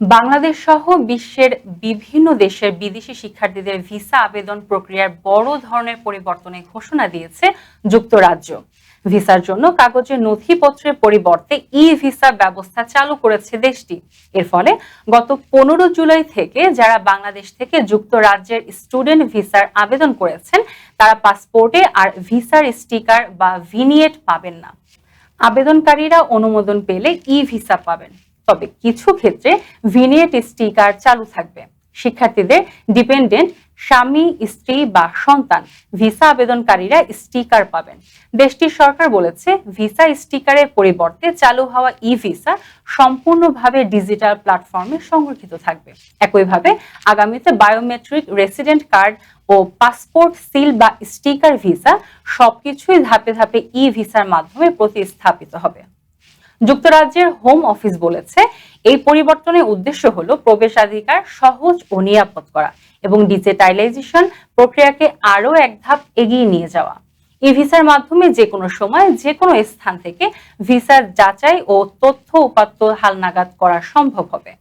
বাংলাদেশ সহ বিশ্বের বিভিন্ন দেশের বিদেশি শিক্ষার্থীদের ভিসা আবেদন প্রক্রিয়ার বড় ধরনের পরিবর্তনের ঘোষণা দিয়েছে যুক্তরাজ্য। ভিসার জন্য কাগজের নথিপত্রের পরিবর্তে ই ভিসা ব্যবস্থা চালু করেছে দেশটি। এর ফলে গত পনেরো জুলাই থেকে যারা বাংলাদেশ থেকে যুক্তরাজ্যের স্টুডেন্ট ভিসার আবেদন করেছেন, তারা পাসপোর্টে আর ভিসার স্টিকার বা ভিনিয়েট পাবেন না। আবেদনকারীরা অনুমোদন পেলে ই ভিসা পাবেন। তবে কিছু ক্ষেত্রে ভিনিয়েট স্টিকার চালু থাকবে। শিক্ষার্থীদের ডিপেন্ডেন্ট স্বামী, স্ত্রী বা সন্তান ভিসা আবেদনকারীরা স্টিকার পাবেন। দেশটির সরকার বলেছে, ভিসা স্টিকারের পরিবর্তে চালু হওয়া ই ভিসা সম্পূর্ণভাবে ডিজিটাল প্ল্যাটফর্মে সংরক্ষিত থাকবে। একইভাবে, আগামীতে বায়োমেট্রিক রেসিডেন্ট কার্ড ও পাসপোর্ট সিল বা স্টিকার ভিসা সবকিছুই ধাপে ধাপে ই ভিসার মাধ্যমে প্রতিস্থাপিত হবে। যুক্তরাজ্যের হোম অফিস বলেছে, এই পরিবর্তনের উদ্দেশ্য হল প্রবেশাধিকার সহজ ও নিরাপদ করা এবং ডিজিটাইলাইজেশন প্রক্রিয়াকে আরও এক ধাপ এগিয়ে নিয়ে যাওয়া। ই ভিসার মাধ্যমে যে কোনো সময় যে কোনো স্থান থেকে ভিসার যাচাই ও তথ্য উপাত্ত হালনাগাদ করা সম্ভব হবে।